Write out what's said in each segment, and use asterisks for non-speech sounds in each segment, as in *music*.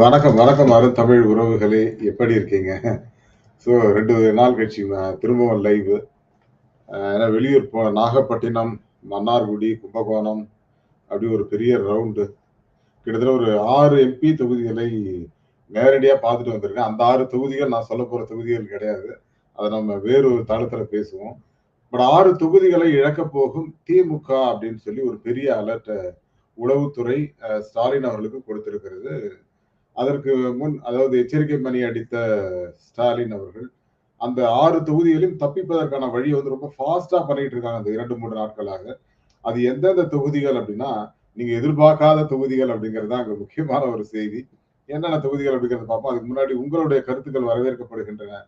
வணக்கம் வணக்கம் அரு தமிழ் உறவுகளே. எப்படி இருக்கீங்க? ஸோ ரெண்டு நாள் கழிச்சு திரும்பவும் லைவ் ஏன்னா வெளியூர் போ நாகப்பட்டினம் மன்னார்குடி கும்பகோணம் அப்படி ஒரு பெரிய ரவுண்டு கிட்டத்தட்ட ஒரு ஆறு எம்பி தொகுதிகளை நேரடியாக பார்த்துட்டு வந்திருக்கேன். அந்த ஆறு தொகுதிகள் நான் சொல்ல போகிற தொகுதிகள் கிடையாது. அதை நம்ம வேறு ஒரு தளத்தில் பேசுவோம். பட் ஆறு தொகுதிகளை இழக்க போகும் திமுக அப்படின்னு சொல்லி ஒரு பெரிய அலர்ட்டை உளவுத்துறை ஸ்டாலின் அவர்களுக்கு கொடுத்திருக்கிறது. அதற்கு முன் அதாவது எச்சரிக்கை மணி அடித்த ஸ்டாலின் அவர்கள் அந்த ஆறு தொகுதிகளையும் தப்பிப்பதற்கான வழியை வந்து ரொம்ப ஃபாஸ்டா பண்ணிட்டு இருக்காங்க அந்த இரண்டு மூன்று நாட்களாக. அது எந்தெந்த தொகுதிகள் அப்படின்னா நீங்க எதிர்பார்க்காத தொகுதிகள் அப்படிங்கிறது தான் அங்க முக்கியமான ஒரு செய்தி. என்னென்ன தொகுதிகள் அப்படிங்கறத பார்ப்போம். அதுக்கு முன்னாடி உங்களுடைய கருத்துக்கள் வரவேற்கப்படுகின்றன.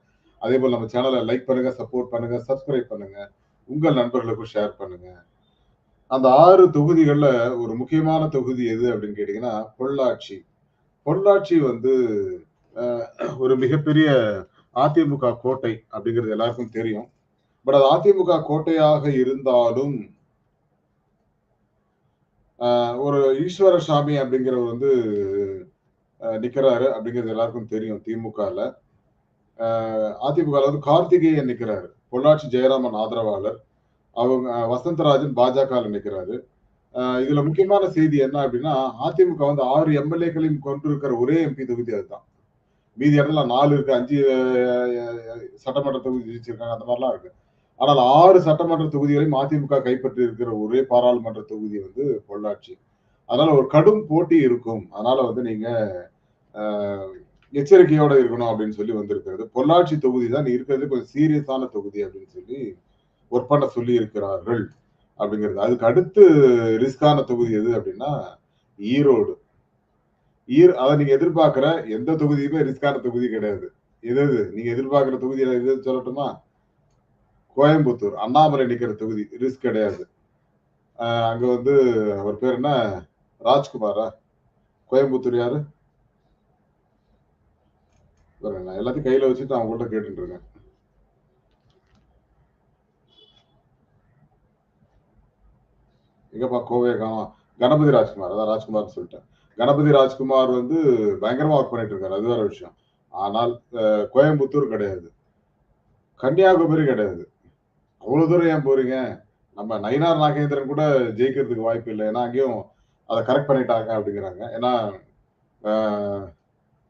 அதே போல் நம்ம சேனலை லைக் பண்ணுங்க சப்போர்ட் பண்ணுங்க சப்ஸ்கிரைப் பண்ணுங்க. உங்கள் நண்பர்களுக்கும் ஷேர் பண்ணுங்க. அந்த ஆறு தொகுதிகளில் ஒரு முக்கியமான தொகுதி எது அப்படின்னு கேட்டிங்கன்னா பொள்ளாச்சி. பொள்ளாச்சி வந்து ஒரு மிகப்பெரிய அதிமுக கோட்டை அப்படிங்கிறது எல்லாருக்கும் தெரியும். பட் அது அதிமுக கோட்டையாக இருந்தாலும் ஒரு ஈஸ்வர சாமி அப்படிங்கிறவர் வந்து நிற்கிறாரு நிக்கிறாரு அப்படிங்கிறது எல்லாருக்கும் தெரியும் திமுகல. அதிமுக வந்து கார்த்திகேயன் நிற்கிறாரு பொள்ளாச்சி ஜெயராமன் ஆதரவாளர். அவங்க வசந்தராஜன் பாஜக நிற்கிறாரு இதுல முக்கியமான செய்தி என்ன அப்படின்னா அதிமுக வந்து ஆறு எம்எல்ஏக்களையும் கொண்டிருக்கிற ஒரே எம்பி தொகுதி அதுதான். மீதி இடத்துல நாலு இருக்கு அஞ்சு சட்டமன்ற தொகுதி ஜெயிச்சிருக்காங்க அந்த மாதிரிலாம் இருக்கு. ஆனால் ஆறு சட்டமன்ற தொகுதிகளையும் அதிமுக கைப்பற்றி இருக்கிற ஒரே பாராளுமன்ற தொகுதி வந்து பொள்ளாச்சி. அதனால ஒரு கடும் போட்டி இருக்கும். அதனால வந்து நீங்க எச்சரிக்கையோட இருக்கணும் அப்படின்னு சொல்லி வந்திருக்கிறது. பொள்ளாச்சி தொகுதி தான் இருக்கிறது. கொஞ்சம் சீரியஸான தொகுதி அப்படின்னு சொல்லி ஒர்க் பண்ண சொல்லி இருக்கிறார்கள் அப்படிங்கிறது. அதுக்கு அடுத்து ரிஸ்கான தொகுதி எது அப்படின்னா ஈரோடு. ஈர் அதை நீங்க எதிர்பார்க்கிற எந்த தொகுதியுமே ரிஸ்கான தொகுதி கிடையாது. எது எது? நீங்க எதிர்பார்க்கிற தொகுதி எது சொல்லட்டுமா? கோயம்புத்தூர் அண்ணாமலை நிக்கிற தொகுதி ரிஸ்க் கிடையாது. அங்க வந்து அவர் பேர் என்ன? ராஜ்குமாரா? கோயம்புத்தூர் யாரு? நான் எல்லாத்தையும் கையில வச்சுட்டு அவங்கள்ட்ட கேட்டுட்டு இருக்கேன். எங்கப்பா கோவை காணோம் கணபதி ராஜ்குமார் அதான் ராஜ்குமார்னு சொல்லிட்டேன். கணபதி ராஜ்குமார் வந்து பயங்கரமா ஒர்க் பண்ணிட்டு இருக்காரு அது வேற விஷயம். ஆனால் கோயம்புத்தூர் கிடையாது. கன்னியாகுமரி கிடையாது. அவ்வளவு தூரம் ஏன் போறீங்க? நம்ம நயினார் நாகேந்திரன் கூட ஜெயிக்கிறதுக்கு வாய்ப்பு இல்லை ஏன்னா அங்கேயும் அதை கரெக்ட் பண்ணிட்டாங்க அப்படிங்கிறாங்க. ஏன்னா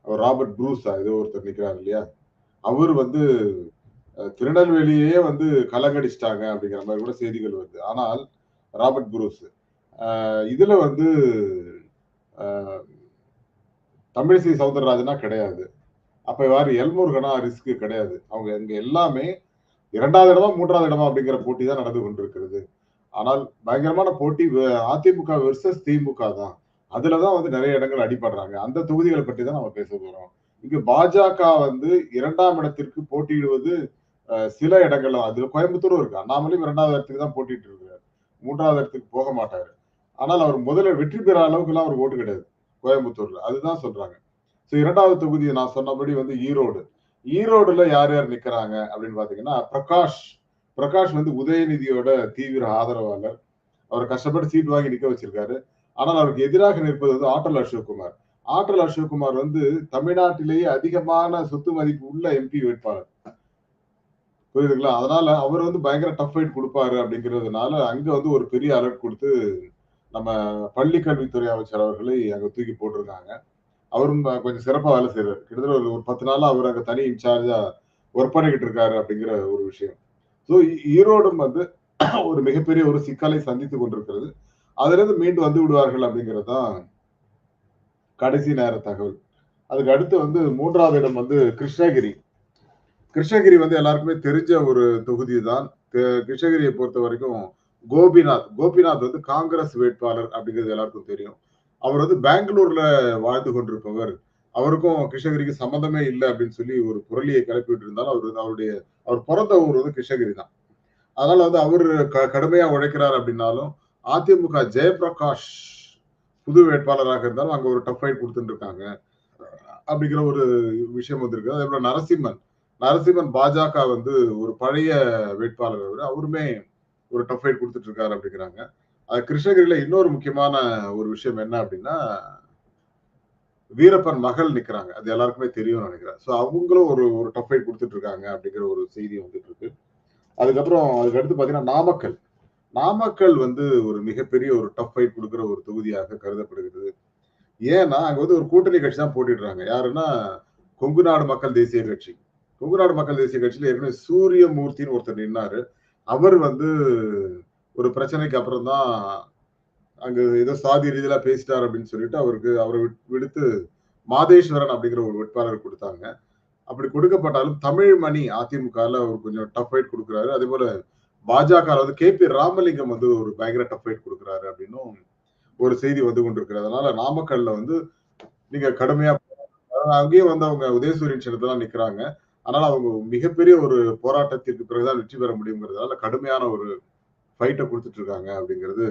அவர் ராபர்ட் ப்ரூஸா ஏதோ ஒருத்தர் நிக்கிறார் இல்லையா? அவர் வந்து திருநெல்வேலியே வந்து கலங்கடிச்சிட்டாங்க அப்படிங்கிற மாதிரி கூட செய்திகள் வருது. ஆனால் ராபர்ட் ப்ரூஸ் இதுல வந்து தமிழிசை சவுந்தரராஜனா கிடையாது. அப்ப வேறு எல்முருகனா ரிஸ்க் கிடையாது. அவங்க இங்க எல்லாமே இரண்டாவது இடமா மூன்றாவது இடமா அப்படிங்கிற போட்டி தான் நடந்து கொண்டிருக்கிறது. ஆனால் பயங்கரமான போட்டி அதிமுக வெர்சஸ் திமுக தான். அதுலதான் வந்து நிறைய இடங்கள் அடிபடுறாங்க. அந்த தொகுதிகளை பற்றி தான் நம்ம பேச போறோம். இங்க பாஜக வந்து இரண்டாம் இடத்திற்கு போட்டியிடுவது சில இடங்கள்ல அதுல கோயம்புத்தூரும் இருக்கு. அண்ணாமலையும் இரண்டாவது இடத்துக்கு தான் போட்டிட்டு இருக்கிறார். மூன்றாவது இடத்துக்கு போக மாட்டாரு. ஆனால் அவர் முதல்ல வெற்றி பெற அளவுக்கு எல்லாம் அவர் ஓட்டு கிடையாது கோயம்புத்தூர்ல. அதுதான் சொல்றாங்க. ஸோ இரண்டாவது தொகுதி நான் சொன்னபடி வந்து ஈரோடு. ஈரோடுல யார் யார் நிக்கிறாங்க அப்படின்னு பாத்தீங்கன்னா பிரகாஷ். பிரகாஷ் வந்து உதயநிதியோட தீவிர ஆதரவாளர். அவர் கஷ்டப்பட்டு சீட் வாங்கி நிக்க வச்சிருக்காரு. ஆனால் அவருக்கு எதிராக நிற்பது வந்து ஆற்றல் அசோக்குமார். ஆற்றல் அசோக்குமார் வந்து தமிழ்நாட்டிலேயே அதிகமான சொத்து மதிப்பு உள்ள எம்பி வேட்பாளர். புரியுதுங்களா? அதனால அவர் வந்து பயங்கர டஃப் ஃபைட் கொடுப்பாரு அப்படிங்கிறதுனால அங்க வந்து ஒரு பெரிய அலர்ட் கொடுத்து நம்ம பள்ளி கல்வித்துறை அமைச்சர் அவர்களை அங்க தூக்கி போட்டிருக்காங்க. அவரும் கொஞ்சம் சிறப்பா வேலை செய்யறாரு கிட்டத்தட்ட ஒரு ஒரு பத்து நாளா அவர் அங்க தனி இன்சார்ஜா ஒர்க் பண்ணிக்கிட்டு இருக்காரு அப்படிங்கிற ஒரு விஷயம். ஸோ ஈரோடும் வந்து ஒரு மிகப்பெரிய ஒரு சிக்கலை சந்தித்து கொண்டிருக்கிறது. அதுல இருந்து மீண்டு வந்து விடுவார்கள் அப்படிங்கிறது தான் கடைசி நேர தகவல். அதுக்கு அடுத்து வந்து மூன்றாவது இடம் வந்து கிருஷ்ணகிரி. கிருஷ்ணகிரி வந்து எல்லாருக்குமே தெரிஞ்ச ஒரு தொகுதி தான். கிருஷ்ணகிரியை பொறுத்த வரைக்கும் கோபிநாத். கோபிநாத் வந்து காங்கிரஸ் வேட்பாளர் அப்படிங்கிறது எல்லாருக்கும் தெரியும். அவர் வந்து பெங்களூர்ல வாழ்ந்து கொண்டிருப்பவர். அவருக்கும் கிருஷ்ணகிரிக்கு சம்மந்தமே இல்லை அப்படின்னு சொல்லி ஒரு புரளியை கிளப்பிட்டு இருந்தாலும் அவர் வந்து அவருடைய அவர் பிறந்த ஊர் வந்து கிருஷ்ணகிரி தான். அதனால வந்து அவர் க- கடுமையா உழைக்கிறார் அப்படின்னாலும் அதிமுக ஜெயபிரகாஷ் புது வேட்பாளராக இருந்தாலும் அங்க ஒரு டஃப் ஃபைட் கொடுத்துட்டு இருக்காங்க அப்படிங்கிற ஒரு விஷயம் வந்திருக்கு. அதே போல நரசிம்மன். நரசிம்மன் பாஜக வந்து ஒரு பழைய வேட்பாளர் அவர் அவருமே ஒரு டஃப் ஃபைட் கொடுத்துட்டு இருக்காரு அப்படிங்கிறாங்க. அது கிருஷ்ணகிரியில இன்னொரு முக்கியமான ஒரு விஷயம் என்ன அப்படின்னா வீரப்பன் மகள் நிக்கிறாங்க. அது எல்லாருக்குமே தெரியும்னு நினைக்கிறேன். ஸோ அவங்களும் ஒரு ஒரு டஃப் ஃபைட் கொடுத்துட்டு இருக்காங்க அப்படிங்கிற ஒரு செய்தி வந்துட்டு இருக்கு அதுக்கப்புறம் அதுக்கு அடுத்து பாத்தீங்கன்னா நாமக்கல். நாமக்கல் வந்து ஒரு மிகப்பெரிய ஒரு டஃப் ஃபைட் கொடுக்குற ஒரு தொகுதியாக கருதப்படுகிறது. ஏன்னா அங்க வந்து ஒரு கூட்டணி கட்சி தான் போட்டிடுறாங்க. யாருன்னா கொங்கு நாடு மக்கள் தேசிய கட்சி. கொங்கு நாடு மக்கள் தேசிய கட்சியில ஏற்கனவே சூரியமூர்த்தின்னு ஒருத்தர் நின்னாரு. அவர் வந்து ஒரு பிரச்சனைக்கு அப்புறம் தான் அங்க ஏதோ சாதி ரீதியில பேசிட்டார் அப்படின்னு சொல்லிட்டு அவருக்கு அவரை விடுத்து மாதேஸ்வரன் அப்படிங்கிற ஒரு வேட்பாளர் கொடுத்தாங்க. அப்படி கொடுக்கப்பட்டாலும் தமிழ் மணி அதிமுகல அவர் கொஞ்சம் டஃப் ஃபைட் கொடுக்குறாரு. அதே போல பாஜக அதாவது கே பி ராமலிங்கம் வந்து ஒரு பயங்கர டஃப் ஃபைட் கொடுக்குறாரு அப்படின்னும் ஒரு செய்தி வந்து கொண்டிருக்கிறது அதனால நாமக்கல்ல வந்து நீங்க கடுமையா அங்கேயும் வந்து அவங்க உதயசூரியன் சின்னத்தெல்லாம் நிக்கிறாங்க. அதனால அவங்க மிகப்பெரிய ஒரு போராட்டத்திற்கு பிறகுதான் வெற்றி பெற முடியுங்கிறதுனால கடுமையான ஒரு ஃபைட்டை கொடுத்துட்டு இருக்காங்க அப்படிங்கிறது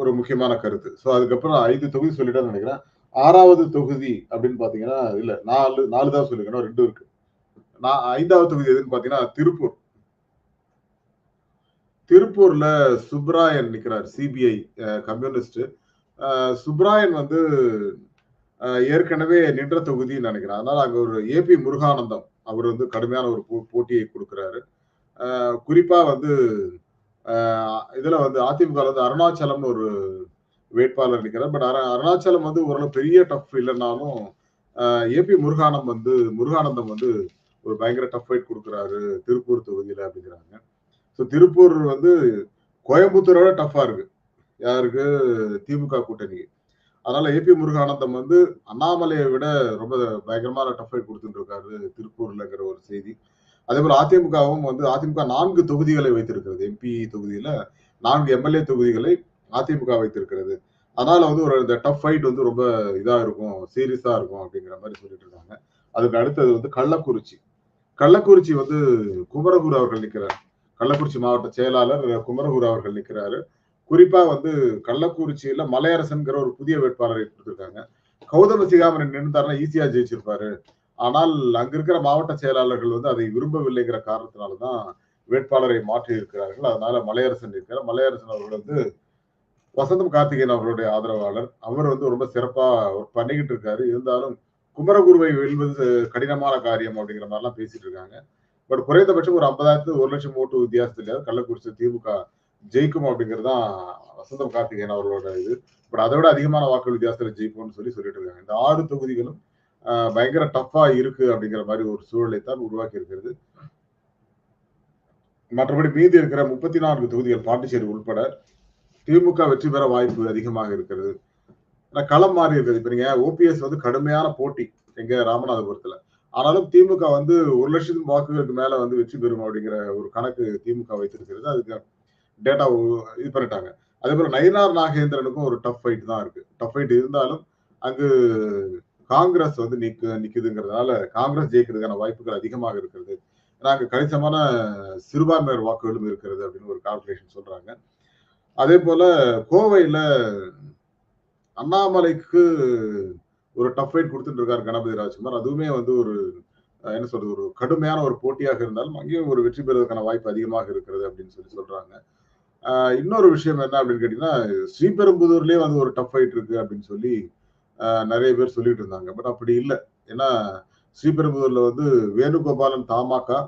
ஒரு முக்கியமான கருத்து. ஸோ அதுக்கப்புறம் ஐந்து தொகுதி சொல்லிட்டா நினைக்கிறேன். ஆறாவது தொகுதி அப்படின்னு பாத்தீங்கன்னா இல்ல நாலு நாலு தான் சொல்லிக்கணும் ரெண்டும் இருக்கு. நான் ஐந்தாவது தொகுதி எதுன்னு பாத்தீங்கன்னா திருப்பூர். திருப்பூர்ல சுப்ராயன் நிக்கிறார் சிபிஐ கம்யூனிஸ்ட். சுப்ராயன் வந்து ஏற்கனவே நின்ற தொகுதின்னு நினைக்கிறேன். அதனால அங்க ஒரு ஏபி முருகானந்தம் அவர் வந்து கடுமையான ஒரு போட்டியை கொடுக்கிறாரு. குறிப்பா வந்து இதுல வந்து அதிமுக வந்து அருணாச்சலம்னு ஒரு வேட்பாளர் நிற்கிறார் பட் அருணாச்சலம் வந்து ஓரளவு பெரிய டஃப் இல்லைன்னாலும் ஏபி முருகானம் வந்து முருகானந்தம் வந்து ஒரு பயங்கர டஃப் ஃபைட் கொடுக்குறாரு திருப்பூர் தொகுதியில அப்படிங்கிறாங்க. ஸோ திருப்பூர் வந்து கோயம்புத்தூரோட டஃப்பாக இருக்கு. யாருக்கு? திமுக கூட்டணிக்கு. அதனால ஏபி முருகானந்தம் வந்து அண்ணாமலையை விட ரொம்ப பயங்கரமான டஃப் ஃபைட் கொடுத்துட்டு இருக்காரு திருப்பூர்லங்கிற ஒரு செய்தி. அதே போல அதிமுகவும் வந்து அதிமுக நான்கு தொகுதிகளை வைத்திருக்கிறது. எம்பி தொகுதியில நான்கு எம்எல்ஏ தொகுதிகளை அதிமுக வைத்திருக்கிறது. அதனால வந்து ஒரு இந்த டஃப் ஃபைட் வந்து ரொம்ப இதா இருக்கும் சீரியஸா இருக்கும் அப்படிங்கிற மாதிரி சொல்லிட்டு இருக்காங்க. அதுக்கு அடுத்தது வந்து கள்ளக்குறிச்சி. கள்ளக்குறிச்சி வந்து குமரகுரு அவர்கள் நிற்கிறார் கள்ளக்குறிச்சி மாவட்ட செயலாளர் குமரகுரு அவர்கள் நிற்கிறாரு குறிப்பா வந்து கள்ளக்குறிச்சியில மலையரசன்கிற ஒரு புதிய வேட்பாளரை கொடுத்திருக்காங்க. கௌதம சிகாமரன் நின்றுதாருன்னா ஈஸியா ஜெயிச்சிருப்பாரு. ஆனால் அங்க இருக்கிற மாவட்ட செயலாளர்கள் வந்து அதை விரும்பவில்லைங்கிற காரணத்தினாலதான் வேட்பாளரை மாற்றி இருக்கிறார்கள் அதனால மலையரசன் இருக்கிறார் மலையரசன் அவர்கள் வந்து வசந்தம் கார்த்திகேயன் அவர்களுடைய ஆதரவாளர். அவர் வந்து ரொம்ப சிறப்பா பண்ணிக்கிட்டு இருக்காரு. இருந்தாலும் குமரகுருவை வெல்வது கடினமான காரியம் அப்படிங்கிற மாதிரிலாம் பேசிட்டு இருக்காங்க. பட் குறைந்தபட்சம் ஒரு ஐம்பதாயிரத்து ஒரு லட்சம் ஓட்டு வித்தியாசத்துல கள்ளக்குறிச்சி திமுக ஜெயிக்கும் அப்படிங்கிறது தான் வசந்தம் கார்த்திகேயன் அவர்களோட இது. பட் அதை விட அதிகமான வாக்கு வித்தியாசத்துல ஜெயிப்போம்னு சொல்லி சொல்லிட்டு இருக்காங்க. இந்த ஆறு தொகுதிகளும் பயங்கர டஃப்பா இருக்கு அப்படிங்கிற மாதிரி ஒரு சூழலை தான் உருவாக்கி இருக்கிறது. மற்றபடி மீதி இருக்கிற முப்பத்தி நான்கு தொகுதிகள் பாண்டிச்சேரி உட்பட திமுக வெற்றி பெற வாய்ப்பு அதிகமாக இருக்கிறது. களம் மாறி இருக்குது. இப்ப நீங்க ஓபிஎஸ் வந்து கடுமையான போட்டி எங்க ராமநாதபுரத்துல. ஆனாலும் திமுக வந்து ஒரு லட்சம் வாக்குகளுக்கு மேல வந்து வெற்றி பெறும் அப்படிங்கிற ஒரு கணக்கு திமுக வைத்திருக்கிறது. அதுக்கு டேட்டா இது பண்ணிட்டாங்க. அதே போல நயினார் நாகேந்திரனுக்கும் ஒரு டஃப் ஃபைட் தான் இருக்கு. டஃப் ஃபைட் இருந்தாலும் அங்கு காங்கிரஸ் வந்து நிக்க நிக்குதுங்கிறதுனால காங்கிரஸ் ஜெயிக்கிறதுக்கான வாய்ப்புகள் அதிகமாக இருக்கிறது. ஏன்னா அங்கே கணிசமான சிறுபான்மையர் வாக்குகளும் இருக்கிறது அப்படின்னு ஒரு கால்குலேஷன் சொல்றாங்க. அதே போல கோவையில அண்ணாமலைக்கு ஒரு டஃப் ஃபைட் கொடுத்துட்டு இருக்காரு கணபதி ராஜ்குமார். அதுவுமே வந்து ஒரு என்ன சொல்றது ஒரு கடுமையான ஒரு போட்டியாக இருந்தாலும் அங்கேயும் ஒரு வெற்றி பெறுவதற்கான வாய்ப்பு அதிகமாக இருக்கிறது அப்படின்னு சொல்லி சொல்றாங்க. இன்னொரு விஷயம் என்ன அப்படின்னு கேட்டீங்கன்னா ஸ்ரீபெரும்புதூர்லயே வந்து ஒரு டஃப் ஃபைட் இருக்கு அப்படின்னு சொல்லி நிறைய பேர் சொல்லிட்டு இருந்தாங்க. பட் அப்படி இல்லை. ஏன்னா ஸ்ரீபெரும்புதூர்ல வந்து வேணுகோபாலன் தாமாக்கா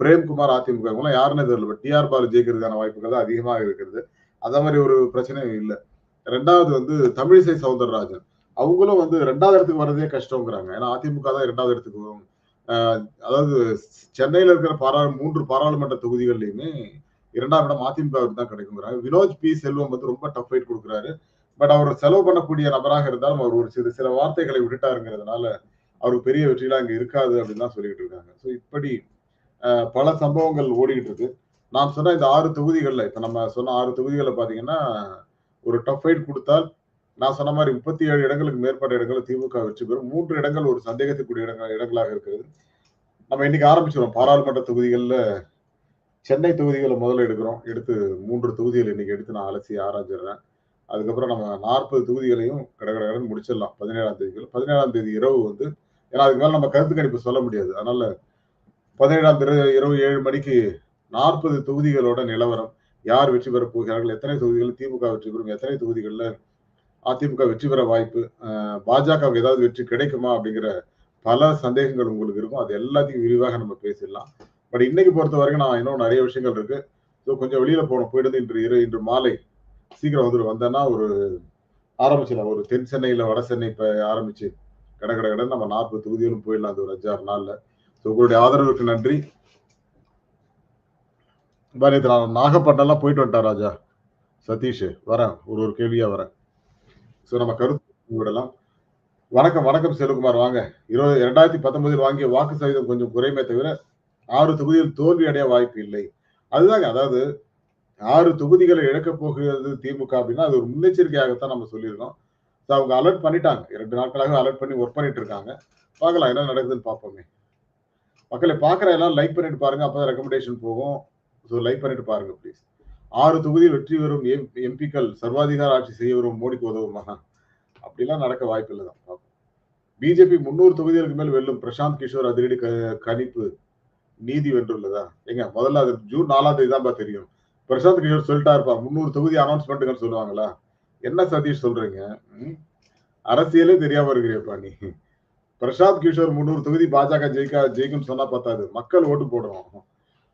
பிரேம்குமார் அதிமுக இவங்களாம் யாருன்னு தெரியல. பட் டிஆர் பாலு ஜெயிக்கிறதுக்கான வாய்ப்புகள் தான் அதிகமாக இருக்கிறது. அதே மாதிரி ஒரு பிரச்சனையும் இல்லை. ரெண்டாவது வந்து தமிழிசை சவுந்தரராஜன். அவங்களும் வந்து ரெண்டாவது இடத்துக்கு வர்றதே கஷ்டங்கிறாங்க ஏன்னா அதிமுக தான் ரெண்டாவது இடத்துக்கு வரும். அதாவது சென்னையில இருக்கிற பாரா மூன்று பாராளுமன்ற தொகுதிகள்லையுமே இரண்டாம் இடம் அதிமுகவுக்கு தான் கிடைக்குங்கிறாங்க. வினோஜ் பி. செல்வம் வந்து ரொம்ப டஃப் ஃபைட் கொடுக்குறாரு. பட் அவர் செலவு பண்ணக்கூடிய நபராக இருந்தாலும் அவர் ஒரு சில சில வார்த்தைகளை விட்டுட்டாருங்கிறதுனால அவருக்கு பெரிய வெற்றிலாம் இங்கே இருக்காது அப்படின்னு தான் சொல்லிட்டு இருக்காங்க. ஸோ இப்படி பல சம்பவங்கள் ஓடிக்கிட்டு இருக்கு. நான் சொன்ன இந்த ஆறு தொகுதிகளில் இப்போ நம்ம சொன்ன ஆறு தொகுதிகளில் பார்த்தீங்கன்னா ஒரு டஃப் ஃபைட் கொடுத்தால் நான் சொன்ன மாதிரி முப்பத்தி ஏழு இடங்களுக்கு மேற்பட்ட இடங்கள் திமுக வெற்றி பெறும். மூன்று இடங்கள் ஒரு சந்தேகத்துக்குரிய இடங்கள் இடங்களாக இருக்கிறது. நம்ம இன்னைக்கு ஆரம்பிச்சிடும் பாராளுமன்ற தொகுதிகளில் சென்னை தொகுதிகளை முதல்ல எடுக்கிறோம். எடுத்து மூன்று தொகுதிகள் இன்னைக்கு எடுத்து நான் அலசி ஆராய்ச்சிடுறேன் அதுக்கப்புறம் நம்ம நாற்பது தொகுதிகளையும் கடற்கடன் முடிச்சிடலாம். பதினேழாம் தேதிகள் பதினேழாம் தேதி இரவு வந்து ஏன்னா அதுக்கு மேலே நம்ம கருத்து கணிப்பு சொல்ல முடியாது. அதனால பதினேழாம் தேதி இரவு ஏழு மணிக்கு நாற்பது தொகுதிகளோட நிலவரம் யார் வெற்றி பெறப் போகிறார்கள் எத்தனை தொகுதிகள் திமுக வெற்றி பெறும் எத்தனை தொகுதிகளில் அதிமுக வெற்றி பெற வாய்ப்பு பாஜகவுக்கு ஏதாவது வெற்றி கிடைக்குமா அப்படிங்கிற பல சந்தேகங்கள் உங்களுக்கு இருக்கும். அது எல்லாத்தையும் விரிவாக நம்ம பேசிடலாம். பட் இன்னைக்கு பொறுத்த வரைக்கும் நான் இன்னும் நிறைய விஷயங்கள் இருக்கு. ஸோ கொஞ்சம் வெளியில போகணும். போயிட்டு இன்று இரு இன்று மாலை. சீக்கிரம் வந்துட்டு வந்தேன்னா ஒரு ஆரம்பிச்சிடலாம். ஒரு தென் சென்னையில வட சென்னை இப்ப ஆரம்பிச்சு கட கடை கடை நம்ம நாற்பது தொகுதிகளும் போயிடலாம். அந்த ஒரு அஞ்சாறு நாள்ல. ஸோ உங்களுடைய ஆதரவுக்கு நன்றி. பாரு நான் நாகப்பட்டினம்லாம் போயிட்டு வந்துட்டேன் ராஜா. சதீஷ் வரேன். ஒரு ஒரு கேள்வியா வரேன். ஸோ நம்ம கருத்து விடலாம். வணக்கம் வணக்கம் செல்வகுமார். வாங்க. இருபது இரண்டாயிரத்தி பத்தொன்பதில் வாங்கிய வாக்கு சதவீதம் கொஞ்சம் குறைமே தவிர ஆறு தொகுதியில் தோல்வி அடைய வாய்ப்பு இல்லை. அதுதாங்க அதாவது ஆறு தொகுதிகளை இழக்கப் போகிறது திமுக அப்படின்னா அது ஒரு முன்னெச்சரிக்கையாகத்தான் நம்ம சொல்லியிருக்கோம். ஸோ அவங்க அலர்ட் பண்ணிட்டாங்க. இரண்டு நாட்களாக அலர்ட் பண்ணி ஒர்க் பண்ணிட்டு இருக்காங்க. பார்க்கலாம் என்ன நடக்குதுன்னு பார்ப்போமே. மக்களை பார்க்குற எல்லாம் லைக் பண்ணிட்டு பாருங்க அப்பதான் ரெக்கமெண்டேஷன் போகும். ஸோ லைக் பண்ணிட்டு பாருங்க ப்ளீஸ் ஆறு தொகுதியில் வெற்றி பெறும் எம்பிக்கள் சர்வாதிகார ஆட்சி செய்ய வரும் மோடிக்கு உதவுமா அப்படிலாம் நடக்க வாய்ப்பு இல்லை தான் பிஜேபி முன்னூறு தொகுதிகளுக்கு மேல் வெல்லும் பிரசாந்த் கிஷோர் அதிரடி க- கணிப்பு நீதி வென்றுள்ளதா? ஏங்க முதல்ல அது ஜூன் நாலாம் தேதி தான் தெரியும். பிரசாந்த் கிஷோர் சொல்லிட்டா இருப்பா முந்நூறு தொகுதி அனௌன்ஸ்மெண்ட்டுகள் சொல்லுவாங்களா? என்ன சதீஷ் சொல்றீங்க? அரசியலே தெரியாம இருக்கிறியப்பா நீ. பிரசாந்த் கிஷோர் முந்நூறு தொகுதி பாஜக ஜெயிக்கா ஜெயிக்கும்னு சொன்னா பத்தாது. மக்கள் ஓட்டு போடுறோம்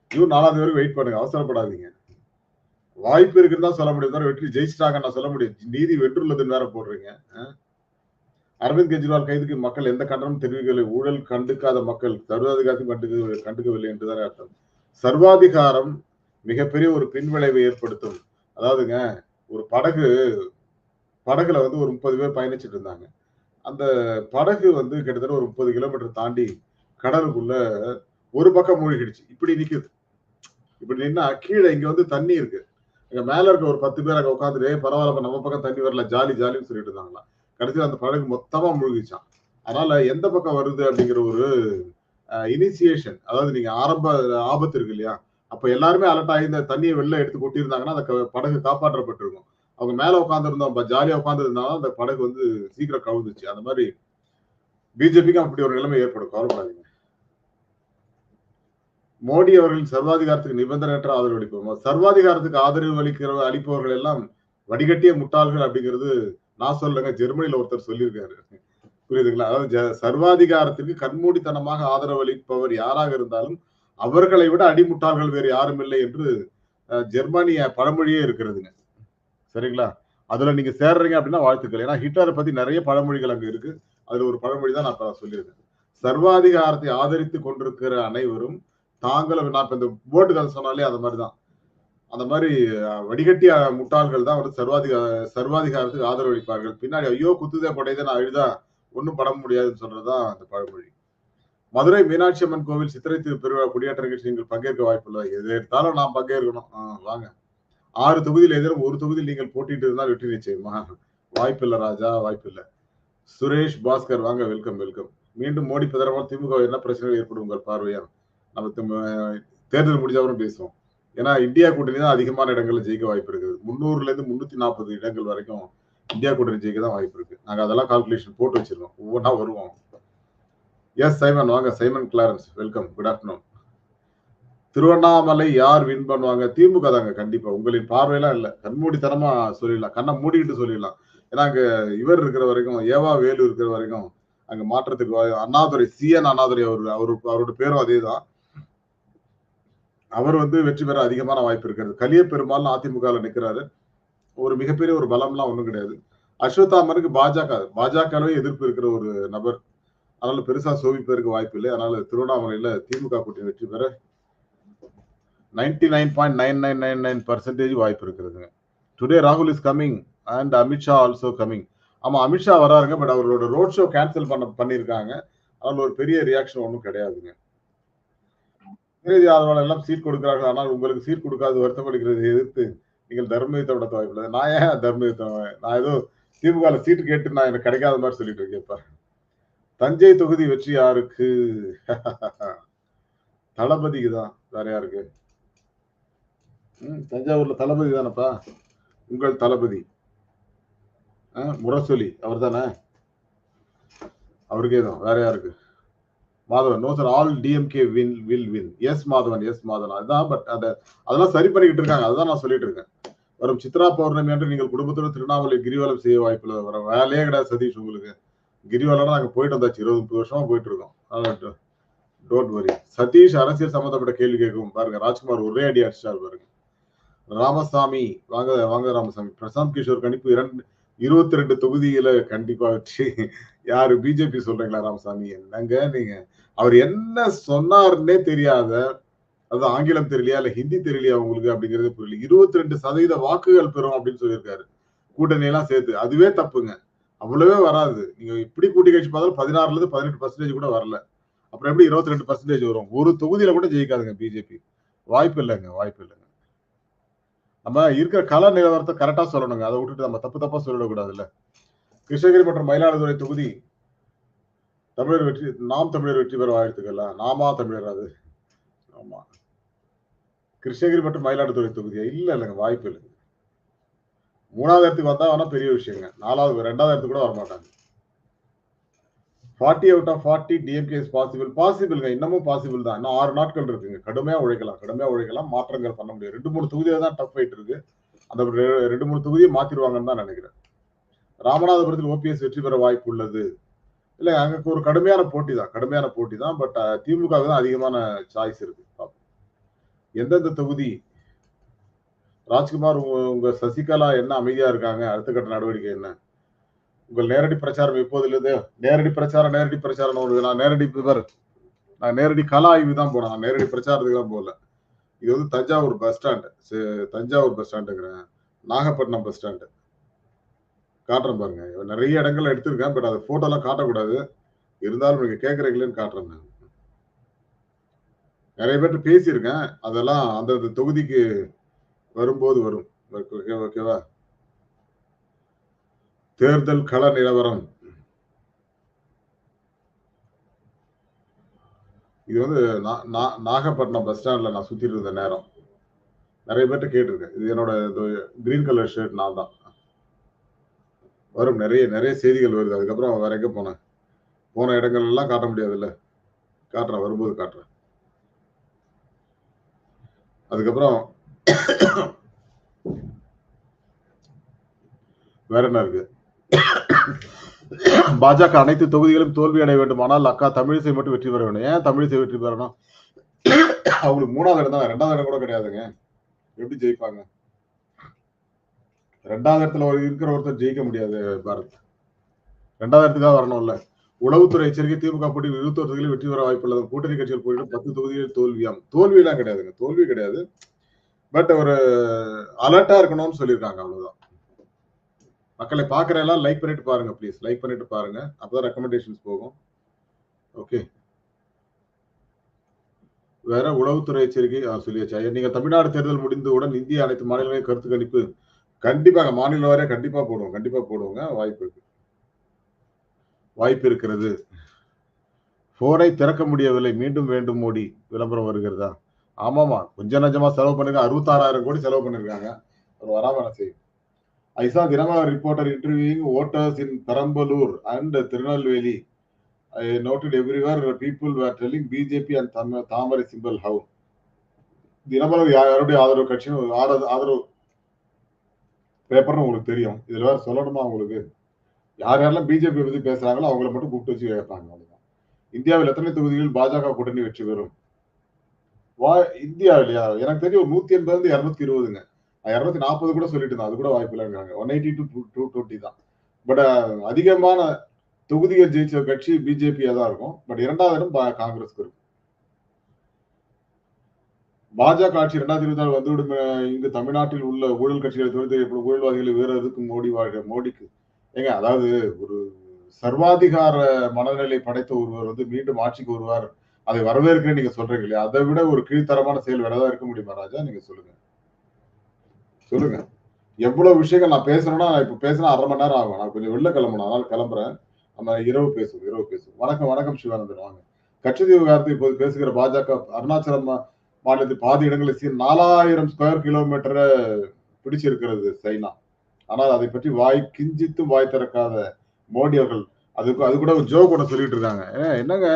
ஜூன் நாலாம் தேதி வரைக்கும் வெயிட் பண்ணுங்க அவசரப்படாதீங்க. வாய்ப்பு இருக்குன்னு தான் சொல்ல முடியும். தவிர வெற்றி ஜெயிச்சிட்டாங்க நான் சொல்ல முடியும். நீதி வென்றுள்ளதுன்னு வேற போடுறீங்க. அரவிந்த் கெஜ்ரிவால் கைதுக்கு மக்கள் எந்த கண்டனம் தெரிவிக்கவில்லை. ஊழல் கண்டுக்காத மக்கள் சர்வாதிகாரத்தையும் கண்டுக்க கண்டுக்கவில்லை என்றுதான் அர்த்தம். சர்வாதிகாரம் மிகப்பெரிய ஒரு பின்விளைவை ஏற்படுத்தும். அதாவதுங்க ஒரு படகு படகுல வந்து ஒரு முப்பது பேர் பயணிச்சுட்டு இருந்தாங்க. அந்த படகு வந்து கிட்டத்தட்ட ஒரு முப்பது கிலோமீட்டர் தாண்டி கடலுக்குள்ள ஒரு பக்கம் மூழ்கிடுச்சு. இப்படி நிக்குது. இப்படி நின்னா கீழே இங்க வந்து தண்ணி இருக்கு. எங்க மேல இருக்க ஒரு பத்து பேர் அங்க உட்காந்துட்டு பரவாயில்ல நம்ம பக்கம் தண்ணி வரல ஜாலி ஜாலின்னு சொல்லிட்டு இருந்தாங்களா கடைசியில் அந்த படகு மொத்தமா முழுகிச்சான். அதனால எந்த பக்கம் வருது அப்படிங்கிற ஒரு இனிசியேஷன் அதாவது நீங்க ஆரம்ப ஆபத்து இருக்கு இல்லையா? அப்ப எல்லாருமே அலர்ட் ஆகி இந்த தண்ணியை வெளில எடுத்து கொட்டியிருந்தாங்கன்னா அந்த படகு காப்பாற்றப்பட்டிருக்கும். அவங்க மேல உட்காந்துருந்தோம் ஜாலியா உட்காந்துருந்தாலும் அந்த படகு வந்து சீக்கிரம் கவுந்துச்சு அந்த மாதிரி பிஜேபிக்கு அப்படி ஒரு நிலைமை ஏற்படும். கவலைப்படாதீங்க. மோடி அவர்களின் சர்வாதிகாரத்துக்கு நிபந்தனையற்ற ஆதரவு அளிப்போம் சர்வாதிகாரத்துக்கு ஆதரவு அளிக்கிற அளிப்பவர்கள் எல்லாம் வடிகட்டிய முட்டாள்கள் அப்படிங்கிறது நான் சொல்லுங்க ஜெர்மனியில ஒருத்தர் சொல்லியிருக்காரு. புரியுதுங்களா? அதாவது சர்வாதிகாரத்துக்கு கண்மூடித்தனமாக ஆதரவு அளிப்பவர் யாராக இருந்தாலும் அவர்களை விட அடிமுட்டாள்கள் வேறு யாரும் இல்லை என்று ஜெர்மனிய பழமொழியே இருக்கிறதுங்க. சரிங்களா? அதுல நீங்க சேர்றீங்க அப்படின்னா வாழ்த்துக்கள். ஏன்னா ஹிட்லரை பத்தி நிறைய பழமொழிகள் அங்க இருக்கு. அதுல ஒரு பழமொழி தான் நான் சொல்லியிருக்கேன். சர்வாதிகாரத்தை ஆதரித்து கொண்டிருக்கிற அனைவரும் தாங்களும் நான் இப்போ இந்த போட்டு கதை சொன்னாலே அந்த மாதிரிதான். அந்த மாதிரி வடிகட்டிய முட்டாள்கள் தான் வந்து சர்வாதிகா சர்வாதிகாரத்துக்கு ஆதரவு அளிப்பார்கள். பின்னாடி ஐயோ குத்துதே கொடையதே நான் அழுதா ஒன்றும் பட முடியாதுன்னு சொல்றதுதான் அந்த பழமொழி. மதுரை மீனாட்சி அம்மன் கோவில் சித்திரை திருப்பெருவிழா கொடியேற்ற நிகழ்ச்சி நீங்கள் பங்கேற்க வாய்ப்புள்ள எது எடுத்தாலும் நான் பங்கேற்கணும். வாங்க. ஆறு தொகுதியில் எதிரும் ஒரு தொகுதியில் நீங்கள் போட்டிட்டு இருந்தால் வெற்றி நிச்சயமா. வாய்ப்பில்லை ராஜா வாய்ப்பில்லை. சுரேஷ் பாஸ்கர் வாங்க வெல்கம் வெல்கம். மீண்டும் மோடி பிரதமர் திமுக என்ன பிரச்சனைகள் ஏற்படும் உங்கள் பார்வையா நம்ம தேர்தல் முடிஞ்சவரும் பேசுவோம். ஏன்னா இந்தியா கூட்டணி தான் அதிகமான இடங்கள்ல ஜெயிக்க வாய்ப்பு இருக்குது. முந்நூறுல இருந்து முன்னூத்தி நாற்பது இடங்கள் வரைக்கும் இந்தியா கூட்டணி ஜெயிக்க தான் வாய்ப்பு இருக்கு. நாங்க அதெல்லாம் கால்குலேஷன் போட்டு வச்சிருக்கோம். ஒவ்வொன்றா வருவோம். எஸ் சைமன் வாங்க Simon Clarence welcome good afternoon Tiruvannamalai யார் வின் பண்ணுவாங்க? திமுக தாங்க கண்டிப்பா. உங்களின் பார்வையெல்லாம் இல்ல. கண்மூடித்தனமா சொல்லிடலாம். கண்ணை மூடிக்கிட்டு சொல்லிடலாம். ஏன்னா அங்க இவர் இருக்கிற வரைக்கும் ஏவா வேலு இருக்கிற வரைக்கும் அங்க மாற்றத்துக்கு அண்ணாதுரை அண்ணாதுரை சிஎன் அண்ணாதுரை அவர் அவரு அவரோட பேரும் அதே தான் அவர் வந்து வெற்றி பெற அதிகமான வாய்ப்பு இருக்கிறது. கலிய பெரும்பாலும் அதிமுகவில் நிற்கிறாரு ஒரு மிகப்பெரிய ஒரு பலம்லாம் ஒன்றும் கிடையாது. அஸ்வத்தாமனுக்கு பாஜக பாஜகவே எதிர்ப்பு இருக்கிற ஒரு நபர். அதனால பெருசா சோபிப்பதற்கு வாய்ப்பு இல்லை. அதனால திருவண்ணாமலையில திமுக கூட்டணி வெற்றி பெற ninety nine point nine nine nine nine percentage வாய்ப்பு இருக்கிறதுங்க டுடே ராகுல் is coming and Amit Shah also coming ஆமா அமித்ஷா வராருங்க பட் அவரோட ரோட் ஷோ கேன்சல் பண்ண பண்ணியிருக்காங்க. அதில் ஒரு பெரிய ரியாக்ஷன் ஒன்றும் கிடையாதுங்க. நீதி ஆதரவாளர் எல்லாம் சீட் கொடுக்கிறார்கள். ஆனால் உங்களுக்கு சீட் கொடுக்காது வருத்தப்படுகிறது. எதிர்த்து நீங்கள் தர்மயுத்தம் விட வாய்ப்பு நான் ஏன் தர்மயுத்தம்? நான் ஏதோ திமுக சீட்டு கேட்டு நான் எனக்கு கிடைக்காத மாதிரி சொல்லிட்டு இருக்கேன் தஞ்சை தொகுதி வெற்றி யாருக்கு? *laughs* தளபதிக்கு தான். வேற யாருக்கு? ம், தஞ்சாவூர்ல தளபதி தானப்பா? உங்கள் தளபதி. ஆ, முரசொலி. அவர் தானே அவருக்கே தான். வேற யாருக்கு? Madhavan no sir all DMK win will win yes Madhavan yes Madhavan. அதுதான் பட் அந்த அதெல்லாம் சரி பண்ணிக்கிட்டு இருக்காங்க. அதுதான் நான் சொல்லிட்டு இருக்கேன். வரும் சித்ரா பௌர்ணமி அன்று நீங்கள் குடும்பத்தோட திருவண்ணாமலை கிரிவலம் செய்ய வாய்ப்பில்லை வர வேலையே கிடையாது சதீஷ் உங்களுக்கு. கிரிவலம் நாங்கள் போயிட்டு வந்தாச்சு இருபது முப்பது வருஷமா போயிட்டு இருக்கோம். டோன்ட் வரி சதீஷ் அரசியல் சம்பந்தப்பட்ட கேள்வி கேட்கும். பாருங்க ராஜ்குமார் ஒரே அடி அடிச்சார் பாருங்க. ராமசாமி வாங்க வாங்க ராமசாமி. பிரசாந்த் கிஷோர் கணிப்பு இரண்டு இருபத்தி ரெண்டு தொகுதியில கண்டிப்பா வச்சு யாரு பிஜேபி சொல்றீங்களா ராமசாமி? என்னங்க நீங்க? அவர் என்ன சொன்னார்னே தெரியாத அது ஆங்கிலம் தெரியலையா இல்ல ஹிந்தி தெரியலையா உங்களுக்கு அப்படிங்கிறது புரியல. இருபத்தி ரெண்டு சதவீத வாக்குகள் பெறும் அப்படின்னு சொல்லியிருக்காரு. கூட்டணி எல்லாம் சேர்த்து. அதுவே தப்புங்க. அவ்வளவே வராது. நீங்க இப்படி கூட்டி கழிச்சு பார்த்தாலும் பதினாறுல இருந்து பதினெட்டு பர்சன்டேஜ் கூட வரல. அப்புறம் எப்படி இருபத்தி ரெண்டு பர்சன்டேஜ் வரும்? ஒரு தொகுதியில கூட ஜெயிக்காதுங்க பிஜேபி வாய்ப்பு இல்லைங்க வாய்ப்பு இல்லைங்க. நம்ம இருக்கிற கல நிலவரத்தை கரெக்டா சொல்லணுங்க. அதை விட்டுட்டு நம்ம தப்பு தப்பா சொல்லிடக்கூடாதுல்ல. கிருஷ்ணகிரி மற்றும் மயிலாடுதுறை தொகுதி தமிழர் வெற்றி நாம் தமிழர் வெற்றி பெற வாழ்த்துக்கள்ல நாமா தமிழர் அது. ஆமா. கிருஷ்ணகிரி மற்றும் மயிலாடுதுறை தொகுதியா? இல்ல இல்லைங்க வாய்ப்பு இல்லைங்க. மூணாவது இடத்துக்கு வந்தா வேணா பெரிய விஷயங்க. நாலாவது ரெண்டாவது இடத்துக்கு கூட வரமாட்டாங்க. Forty out of forty DMK is possible பாசிபிள்ங்க இன்னமும் பாசிபிள் தான். இன்னும் ஆறு நாட்கள் இருக்குங்க. கடுமையா உழைக்கலாம் கடுமையா உழைக்கலாம். மாற்றங்கள் பண்ண முடியும். ரெண்டு மூணு தொகுதியை தான் டஃப் ஆயிட்டு இருக்கு. அந்த ரெ- ரெண்டு மூணு தொகுதியை மாத்திருவாங்கன்னு தான் நினைக்கிறேன். ராமநாதபுரத்தில் ஓபிஎஸ் வெற்றி பெற வாய்ப்பு உள்ளது இல்லை அங்கே ஒரு கடுமையான போட்டி தான் கடுமையான போட்டி தான் பட் திமுக தான் அதிகமான சாய்ஸ் இருக்கு பார்ப்போம். எந்தெந்த தொகுதி? ராஜ்குமார் உங்க- சசிகலா என்ன அமைதியா இருக்காங்க? அடுத்த கட்ட நடவடிக்கை என்ன? உங்கள் நேரடி பிரச்சாரம் எப்போதிலிருந்து நேரடி பிரச்சாரம் நேரடி பிரச்சாரம் ஒரு நான் நேரடி பாரு நான் நேரடி கலா ஆய்வு தான் போனேன் நான் நேரடி பிரச்சாரத்துக்கு தான் போகல. இது வந்து Thanjavur bus stand Thanjavur bus ஸ்டாண்டுங்கிறேன் Nagapattinam bus stand காட்டுறேன் பாருங்க. நிறைய இடங்கள்ல எடுத்திருக்கேன் பட் அது போட்டோலாம் காட்டக்கூடாது. இருந்தாலும் நீங்க கேட்கறீங்களேன்னு காட்டுறேன் நான். நிறைய பேர்கிட்ட பேசியிருக்கேன். அதெல்லாம் அந்தந்த தொகுதிக்கு வரும்போது வரும். ஓகேவா? தேர்தல் கள நிலவரம். இது வந்து நாகப்பட்டினம் பஸ் ஸ்டாண்ட்ல நான் சுத்திட்டு இருந்த நேரம். நிறைய பேர்ட்ட கேட்டிருக்கேன். இது என்னோட கிரீன் கலர் ஷர்ட் நான் தான் வரும். நிறைய நிறைய செய்திகள் வருது. அதுக்கப்புறம் வேற எங்கே போனேன்? போன இடங்கள் எல்லாம் காட்ட முடியாதுல்ல. காட்டுறேன் வரும்போது காட்டுறேன். அதுக்கப்புறம் வேற என்ன இருக்கு? பாஜக அனைத்து தொகுதிகளும் தோல்வி அடைய வேண்டுமானால் அக்கா தமிழிசை மட்டும் வெற்றி பெற வேண்டும். ஏன் தமிழிசை வெற்றி பெறணும்? அவங்களுக்கு மூணாவது இடம் தான். ரெண்டாவது இடம் கூட கிடையாதுங்க. எப்படி ஜெயிப்பாங்க? ரெண்டாவது இடத்துல இருக்கிற ஒருத்தர் ஜெயிக்க முடியாது பாரத். ரெண்டாவது இடத்துக்காக வரணும்ல. உளவுத்துறை எச்சரிக்கை திமுக போட்டி இருபத்தோரு தொகுதியில் வெற்றி பெற வாய்ப்புள்ளது கூட்டணி கட்சிகள் போயிட்டு பத்து தொகுதியில் தோல்வியாம் தோல்வியெல்லாம் கிடையாதுங்க. தோல்வி கிடையாது. பட் ஒரு அலர்ட்டா இருக்கணும்னு சொல்லியிருக்காங்க அவ்வளவுதான். மக்களை பார்க்குற எல்லாம் லைக் பண்ணிட்டு பாருங்க ப்ளீஸ் லைக் பண்ணிட்டு பாருங்க. அப்பதான் ரெக்கமெண்டேஷன்ஸ் போகும். ஓகே வேற உளவுத்துறை எச்சரிக்கை சொல்லியாச்சு. நீங்க தமிழ்நாடு தேர்தல் முடிந்தவுடன் இந்திய அனைத்து மாநிலங்களையும் கருத்து கணிப்பு கண்டிப்பாக மாநில வாரியாக கண்டிப்பாக போடுவோம். கண்டிப்பாக போடுவோங்க. வாய்ப்பு இருக்கு. வாய்ப்பு இருக்கிறது. போரை திறக்க முடியவில்லை. மீண்டும் வேண்டும் மோடி. விளம்பரம் வருகிறதா? ஆமாமா. கொஞ்சம் நஞ்சமா செலவு பண்ணிருக்காங்க. அறுபத்தாறாயிரம் கோடி செலவு பண்ணிருக்காங்க. அவர் வராம என்ன செய்யும்? ஐசா Dinamalar reporter reporter voters in Perambalur and Tirunelveli. I noted everywhere people were telling BJP and thamarai symbol how Dinamalar யாருடைய ஆதரவு கட்சியும் ஆதரவு ஆதரவு பேப்பர்னு உங்களுக்கு தெரியும். இதுல வேற சொல்லணுமா உங்களுக்கு? யார் யாரெல்லாம் பிஜேபி பத்தி பேசுறாங்களோ அவங்கள மட்டும் கூப்பிட்டு வச்சு கேட்பாங்க அவ்வளோதான் இந்தியாவில் எத்தனை தொகுதிகளில் பாஜக கூட்டணி வெற்றி பெறும்? வா இந்தியாவிலையா எனக்கு தெரியும் ஒரு நூத்தி எண்பது இருந்து இருநூத்தி இருபதுங்க. இருநூத்தி நாற்பது கூட சொல்லிட்டு இருந்தேன். அது கூட வாய்ப்பு இல்லைங்கிறாங்க. One eighty to two twenty தான். பட் அதிகமான தொகுதிகள் ஜெயிச்ச கட்சி பிஜேபியா தான் இருக்கும். பட் இரண்டாவது இடம் காங்கிரஸ்க்கு இருக்கும். பாஜக ஆட்சி இரண்டாயிரத்தி இருபத்தி நாலு வந்துவிடும் இங்கு தமிழ்நாட்டில் உள்ள ஊழல் கட்சிகளை தவிர்த்து எப்படி ஊழல்வாதிகளை வேறு எதுக்கும் மோடி வாழ்க மோடிக்கு? ஏங்க அதாவது ஒரு சர்வாதிகார மனநிலை படைத்த ஒருவர் வந்து மீண்டும் ஆட்சிக்கு வருவார் அதை வரவேற்கிறேன் நீங்க சொல்றீங்க இல்லையா? அதை விட ஒரு கீழ்த்தரமான செயல் வேறதா இருக்க முடியுமா ராஜா? நீங்க சொல்லுங்க. சொல்லுங்க. எவ்வளவு விஷயங்கள் நான் பேசணும்னா நான் இப்ப பேசினா அரை மணி நேரம் ஆகும். நான் கொஞ்சம் வெளில கிளம்பணும் அதனால கிளம்புறேன். நம்ம இரவு பேசுவோம் இரவு பேசுவோம். வணக்கம் வணக்கம் சிவானந்தன். வாங்க. கட்சி விவகாரத்தை இப்போது பேசுகிற பாஜக அருணாச்சலம் மாநிலத்தில் பாதி இடங்களில் நாலாயிரம் ஸ்கொயர் கிலோமீட்டரை பிடிச்சிருக்கிறது சைனா. ஆனால் அதை பற்றி வாய் கிஞ்சித்து வாய் திறக்காத மோடி அவர்கள் அதுக்கு அது கூட ஒரு ஜோக் ஒன்று சொல்லிட்டு இருக்காங்க. என்னங்க?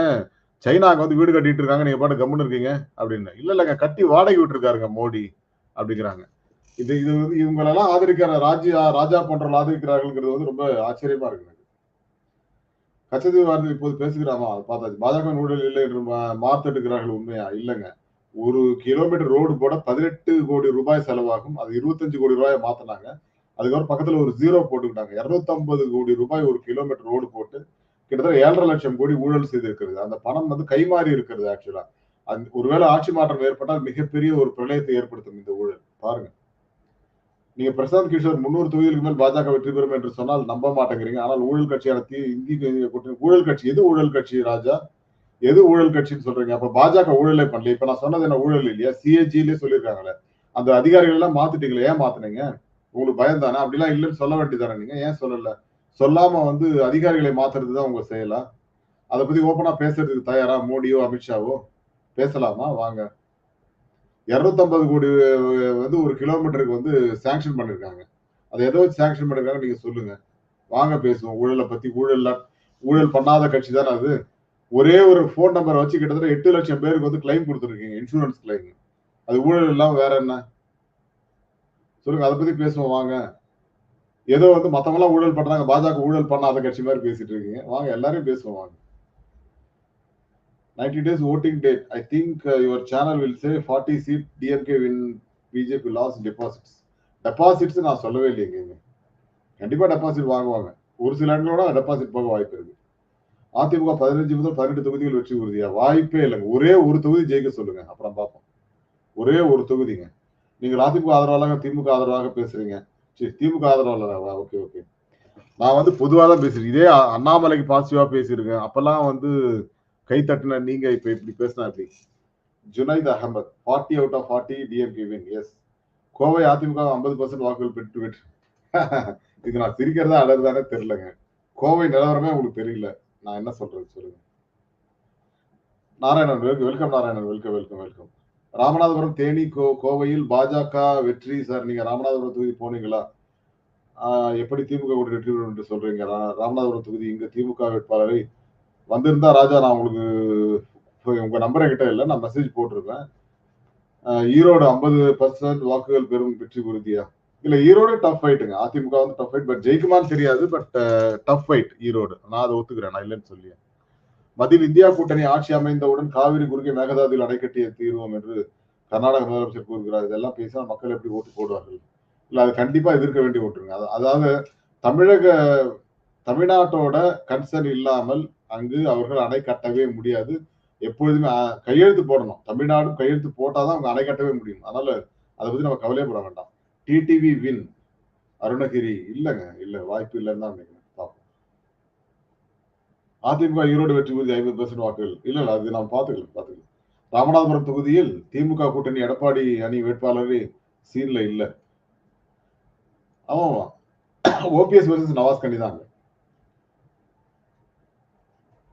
சைனாக்கு வந்து வீடு கட்டிட்டு இருக்காங்க நீங்க பாட்டு கம்முன்னு இருக்கீங்க? அப்படின்னு. இல்ல இல்லைங்க கட்டி வாடகை விட்டுருக்காருங்க மோடி அப்படிங்கிறாங்க. இது இது வந்து இவங்களெல்லாம் ஆதரிக்கிற ராஜா ராஜா போன்றவர்கள் ஆதரிக்கிறார்கள்ங்கிறது வந்து ரொம்ப ஆச்சரியமா இருக்கு எனக்கு. கச்சதீவு வார்த்தை இப்போது பேசுகிறாமா? பார்த்தாச்சு. பாஜக ஊழல் இல்லை என்று மா- மாத்தெடுக்கிறார்கள் உண்மையா? இல்லைங்க. ஒரு கிலோமீட்டர் ரோடு போட பதினெட்டு கோடி ரூபாய் செலவாகும். அது இருபத்தஞ்சு கோடி ரூபாயை மாத்தினாங்க. அதுக்கப்புறம் பக்கத்துல ஒரு ஜீரோ போட்டுக்கிட்டாங்க. 250 கோடி ரூபாய் ஒரு கிலோமீட்டர் ரோடு போட்டு கிட்டத்தட்ட ஏழரை லட்சம் கோடி ஊழல் செய்திருக்கிறது. அந்த பணம் வந்து கைமாறி இருக்கிறது ஆக்சுவலா அந்த ஒருவேளை ஆட்சி மாற்றம் ஏற்பட்டால் மிகப்பெரிய ஒரு பிரளயத்தை ஏற்படுத்தும் இந்த ஊழல். பாருங்க. நீங்க பிரசாந்த் கிஷோர் முன்னூறு தொகுதிகளுக்கு மேல் பாஜக வெற்றி பெறும் என்று சொன்னால் நம்ப மாட்டேங்கிறீங்க. ஆனால் ஊழல் கட்சியான தீ இந்திய ஊழல் கட்சி எது ஊழல் கட்சி ராஜா? எது ஊழல் கட்சின்னு சொல்றீங்க? அப்ப பாஜக ஊழலே பண்ணல. இப்ப நான் சொன்னது என்ன ஊழல் இல்லையா? சிஏஜிலே சொல்லியிருக்காங்களே அந்த அதிகாரிகள் எல்லாம் மாத்திட்டீங்களே? ஏன் மாத்துனீங்க? உங்களுக்கு பயம் தானே? அப்படிலாம் இல்லைன்னு சொல்ல வேண்டியதானே நீங்க? ஏன் சொல்லல? சொல்லாம வந்து அதிகாரிகளை மாத்துறது தான் உங்க செயலா? அதை பத்தி ஓப்பனா பேசுறதுக்கு தயாரா? மோடியோ அமித்ஷாவோ? பேசலாமா? வாங்க. 250 கோடி வந்து ஒரு கிலோமீட்டருக்கு வந்து சாங்ஷன் பண்ணிருக்காங்க. அதை எதை வச்சு சாங்ஷன் பண்ணிருக்காங்க நீங்க சொல்லுங்க. வாங்க பேசுவோம். ஊழலை பத்தி ஊழல் ஊழல் பண்ணாத கட்சி தானே அது. ஒரே ஒரு ஃபோன் நம்பர் வச்சு கிட்டத்தட்ட எட்டு லட்சம் பேருக்கு வந்து கிளைம் கொடுத்துருக்கீங்க இன்சூரன்ஸ் கிளைம் அது ஊழல் இல்லாம வேற என்ன? சொல்லுங்க அதை பத்தி பேசுவோம் வாங்க. ஏதோ வந்து மத்தவங்களாம் ஊழல் பண்றாங்க பாஜக ஊழல் பண்ணாத கட்சி மாதிரி பேசிட்டு இருக்கீங்க. வாங்க எல்லாரையும் பேசுவோம் வாங்க. Ninety days voting date I think your channel will say forty seat DMK win BJP loss deposits deposits நான் சொல்லவே இல்லைங்க. கண்டிப்பாக கண்டிப்பா டெபாசிட் வாங்குவாங்க. ஒரு சில இடங்களோட டெபாசிட் போக வாய்ப்பு இருக்கு. அதிமுக பதினஞ்சு முதல் பதினெட்டு தொகுதிகள் வெற்றி உறுதியா? வாய்ப்பே இல்லைங்க. ஒரே ஒரு தொகுதி ஜெயிக்க சொல்லுங்க. அப்புறம் பார்ப்போம். ஒரே ஒரு தொகுதிங்க. நீங்க அதிமுக ஆதரவாளங்க திமுக ஆதரவாக பேசுறீங்க. சரி திமுக ஆதரவாளரா ஓகே ஓகே. நான் வந்து பொதுவாக தான் பேசுறேன் இதே அண்ணாமலைக்கு பாசிட்டிவா பேசியிருக்கேன். அப்பெல்லாம் வந்து கை தட்டின நீங்க இப்ப இப்படி பேசினா எப்படி? Junaid Ahmed forty out of forty DMK win yes Kovai AIADMK ஐம்பது பர்சன்ட் வாக்குகள் பெற்று பெற்று *laughs* இது நான் சிரிக்கிறதா அழகுதானே தெரியலங்க. கோவை நிலவரமே உங்களுக்கு தெரியல. நான் என்ன சொல்றது சொல்லுங்க. Narayanan welcome welcome Narayanan welcome welcome welcome. Ramanathapuram Theni கோ கோவையில் பாஜக வெற்றி சார் நீங்க ராமநாதபுரம் தொகுதி போனீங்களா? எப்படி திமுக கூட வெற்றி பெறும் என்று சொல்றீங்க? ராமநாதபுரம் தொகுதி இங்க திமுக வேட்பாளரை வந்திருந்தா ராஜா நான் உங்களுக்கு உங்க நம்பரை கிட்ட இல்லை நான் மெசேஜ் போட்டிருப்பேன் ஈரோடு ஐம்பது பர்சன்ட் வாக்குகள் பெறும் வெற்றி உறுதியா? இல்ல ஈரோடு டஃப் ஃபைட்டுங்க அதிமுக வந்து டஃப் ஃபைட் பட் ஜெயிக்குமான்னு தெரியாது பட் டஃப் ஃபைட் ஈரோடு. நான் அதை ஒத்துக்கிறேன் நான் இல்லைன்னு சொல்லி. மதியில் இந்தியா கூட்டணி ஆட்சி அமைந்தவுடன் காவிரி குறுக்கே மேகதாதுவில் அடைக்கட்டிய கட்டிய தீர்வோம் என்று கர்நாடக முதலமைச்சர் கூறுகிறார். இதெல்லாம் பேசினால் மக்கள் எப்படி ஓட்டு போடுவார்கள்? இல்ல அது கண்டிப்பா எதிர்க்க வேண்டிய ஓட்டுருங்க அது- அதாவது தமிழக தமிழ்நாட்டோட கன்சர்ன் இல்லாமல் அங்கு அவர்கள் அணை கட்டவே முடியாது. எப்பொழுதுமே கையெழுத்து போடணும். தமிழ்நாடும் கையெழுத்து போட்டாதான் அவங்க அணை கட்டவே முடியும். அதனால அதை பத்தி நம்ம கவலையப்பட வேண்டாம். டிடிவி வின் அருணகிரி இல்லைங்க இல்ல வாய்ப்பு இல்லைன்னு தான் நினைக்கிறேன். பார்ப்போம். அதிமுக ஈரோடு வெற்றி உறுதி ஐம்பது பெர்சன்ட் வாக்குகள். இல்ல இல்ல அது நாம் பார்த்துக்கலாம் பார்த்துக்கலாம் ராமநாதபுரம் தொகுதியில் திமுக கூட்டணி எடப்பாடி அணி வேட்பாளர் சீன்ல இல்ல. ஆமா ஓபிஎஸ் வர்சஸ் நவாஸ் கனி தாங்க.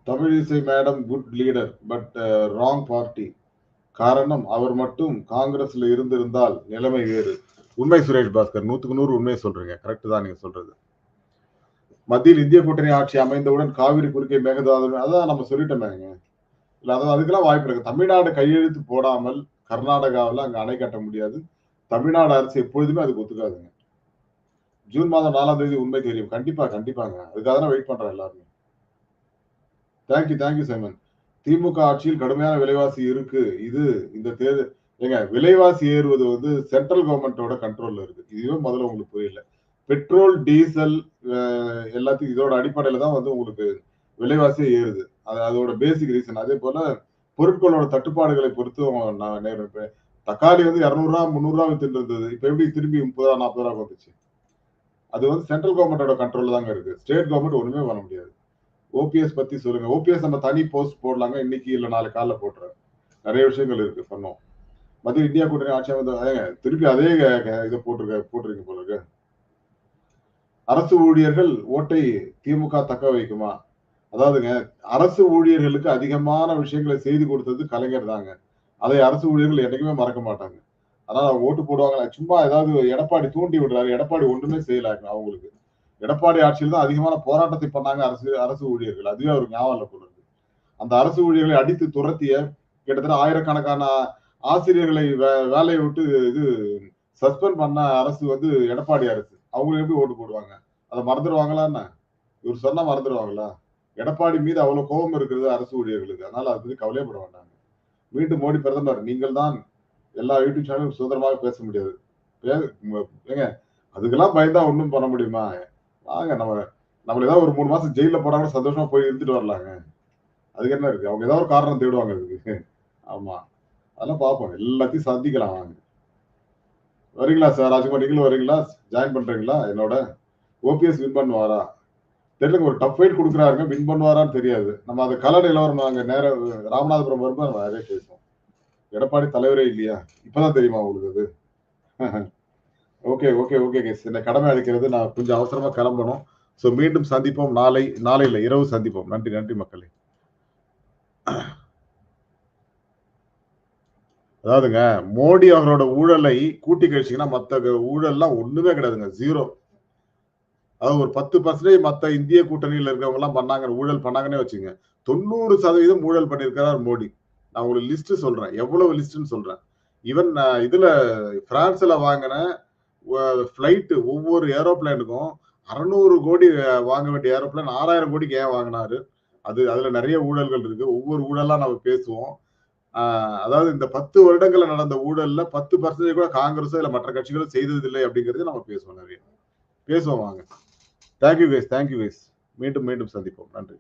Tamilisai madam good leader but wrong party காரணம் அவர் மட்டும் காங்கிரஸ்ல இருந்திருந்தால் நிலைமை வேறு. உண்மை சுரேஷ் பாஸ்கர் நூத்துக்கு நூறு உண்மையை சொல்றீங்க. கரெக்ட் தான் நீங்க சொல்றது. மத்தியில் இந்திய கூட்டணி ஆட்சி அமைந்தவுடன் காவிரி குறுக்கே மேகதாது அதான் நம்ம சொல்லிட்டோமேங்க இல்ல அதாவது அதுக்கெல்லாம் வாய்ப்பு இருக்கு. தமிழ்நாடு கையெழுத்து போடாமல் கர்நாடகாவில் அங்க அணை கட்ட முடியாது. தமிழ்நாடு அரசு எப்பொழுதுமே அதுக்கு ஒத்துக்காதுங்க. ஜூன் மாதம் நாலாம் தேதி உண்மை தெரியும். கண்டிப்பா கண்டிப்பாங்க. அதுக்காக தான் வெயிட் பண்றோம் எல்லாருமே. தேங்க்யூ தேங்க்யூ சைமன் திமுக ஆட்சியில் கடுமையான விலைவாசி இருக்கு. இது இந்த தேர்தல் ஏங்க விலைவாசி ஏறுவது வந்து சென்ட்ரல் கவர்மெண்டோட கண்ட்ரோல்ல இருக்கு. இதுவே முதல்ல உங்களுக்கு புரியல. பெட்ரோல் டீசல் எல்லாத்தையும் இதோட அடிப்படையில தான் வந்து உங்களுக்கு விலைவாசியே ஏறுது. அது அதோட பேசிக் ரீசன் அதே போல பொருட்களோட தட்டுப்பாடுகளை பொறுத்து நான் நேரம் தக்காளி வந்து இரநூறுவா முந்நூறுரூவா வித்துட்டு இருந்தது இப்போ எப்படி திரும்பி முப்பது ரூபா நாற்பது ரூபா வந்துச்சு? அது வந்து சென்ட்ரல் கவர்மெண்டோட கண்ட்ரோல் தாங்க இருக்கு. ஸ்டேட் கவர்மெண்ட் ஒண்ணுமே பண்ண முடியாது. ஓபிஎஸ் பத்தி சொல்லுங்க. ஓபிஎஸ் நம்ம தனி போஸ்ட் போடலாங்க. இன்னைக்கு இல்லை நாலு காலில் போட்டுறேன். நிறைய விஷயங்கள் இருக்கு. சொன்னோம் மத்திய இந்தியா கூட்டணி ஆட்சி அமைந்த திருப்பி அதே க- இதை போட்டிருக்க போட்டிருக்க போல இருக்கு. அரசு ஊழியர்கள் ஓட்டை திமுக தக்க வைக்குமா? அதாவதுங்க அரசு ஊழியர்களுக்கு அதிகமான விஷயங்களை செய்து கொடுத்தது கலைஞர் தாங்க. அதை அரசு ஊழியர்கள் என்னைக்குமே மறக்க மாட்டாங்க. அதனால ஓட்டு போடுவாங்க சும்மா ஏதாவது எடப்பாடி தூண்டி விடுறாரு எடப்பாடி ஒன்றுமே செய்யலாங்க அவங்களுக்கு. எடப்பாடி ஆட்சியில் தான் அதிகமான போராட்டத்தை பண்ணாங்க அரசு அரசு ஊழியர்கள். அதுவே அவருக்கு ஞாபகம் போடுறது அந்த அரசு ஊழியர்களை அடித்து துரத்திய கிட்டத்தட்ட ஆயிரக்கணக்கான ஆசிரியர்களை வே- வேலையை விட்டு இது சஸ்பெண்ட் பண்ண அரசு வந்து எடப்பாடி அரசு. அவங்களுக்கு எப்படி ஓட்டு போடுவாங்க. அதை மறந்துடுவாங்களா என்ன? இவர் சொன்னா மறந்துடுவாங்களா? எடப்பாடி மீது அவ்வளவு கோபம் இருக்கிறது அரசு ஊழியர்களுக்கு. அதனால அது பத்தி கவலையப்பட வேண்டாங்க. மீண்டும் மோடி பிரதமர் நீங்கள் தான் எல்லா யூடியூப் சேனலும் சுதந்திரமாக பேச முடியாது. ஏங்க அதுக்கெல்லாம் பயந்தா ஒண்ணும் பண்ண முடியுமா? வாங்க நம்ம நம்மள ஏதாவது ஒரு மூணு மாசம் ஜெயில போடாம சந்தோஷமா போய் இருந்துட்டு வரலாங்க. அதுக்கு என்ன இருக்கு? அவங்க ஏதாவது ஒரு காரணம் தேடுவாங்க அதுக்கு. ஆமா. அதெல்லாம் பார்ப்போம். எல்லாத்தையும் சந்திக்கலாம் வாங்க வரீங்களா சார் ராஜ்குமார் நீங்களும் வரீங்களா? ஜாயின் பண்றீங்களா? என்னோட ஓபிஎஸ் வின் பண்ணுவாரா? தெரியல ஒரு டஃப் ஃபைட் கொடுக்குறாருங்க. வின் பண்ணுவாரான்னு தெரியாது. நம்ம அதை கலர் நிலவரம் நாங்கள் நேரம் ராமநாதபுரம் வரும்போது நம்ம பேசுவோம். எடப்பாடி தலைவரே இல்லையா? இப்பதான் தெரியுமா உங்களுக்கு அது? ஓகே ஓகே ஓகே கேஸ் என்னை கடமை அழைக்கிறது. நான் கொஞ்சம் அவசரமா கிளம்பணும். ஸோ மீண்டும் சந்திப்போம். நாளை நாளை இல்லை இரவு சந்திப்போம். நன்றி நன்றி மக்களே. அதாவதுங்க மோடி அவரோட ஊழலை கூட்டி கழிச்சிங்கன்னா மற்ற ஊழல்லாம் ஒண்ணுமே கிடையாதுங்க ஜீரோ அதாவது ஒரு பத்து பர்சன்டேஜ் மற்ற இந்திய கூட்டணியில் இருக்கிறவங்க எல்லாம் பண்ணாங்க ஊழல் பண்ணாங்கன்னே வச்சுங்க தொண்ணூறு சதவீதம் ஊழல் பண்ணியிருக்கிறார் மோடி. நான் உங்களுக்கு லிஸ்ட் சொல்றேன் எவ்வளவு லிஸ்ட்னு சொல்றேன். ஈவன் இதுல பிரான்ஸ்ல வாங்கின ஃப்ளைட்டு ஒவ்வொரு ஏரோப்ளேனுக்கும் அறுநூறு கோடி வாங்க வேண்டிய ஏரோப்ளேன் ஆறாயிரம் கோடிக்கு ஏன் வாங்கினாரு? அது அதுல நிறைய ஊழல்கள் இருக்கு ஒவ்வொரு ஊழலா நம்ம பேசுவோம். அதாவது இந்த பத்து வருடங்கள்ல நடந்த ஊழல்ல பத்து பர்சன்டேஜ் கூட காங்கிரஸோ இல்ல மற்ற கட்சிகளோ செய்ததில்லை அப்படிங்கிறது நம்ம பேசுவோம் நிறைய. பேசுவோம் வாங்க. தேங்க்யூ கைஸ் தேங்க்யூ கைஸ் மீண்டும் மீண்டும் சந்திப்போம். நன்றி.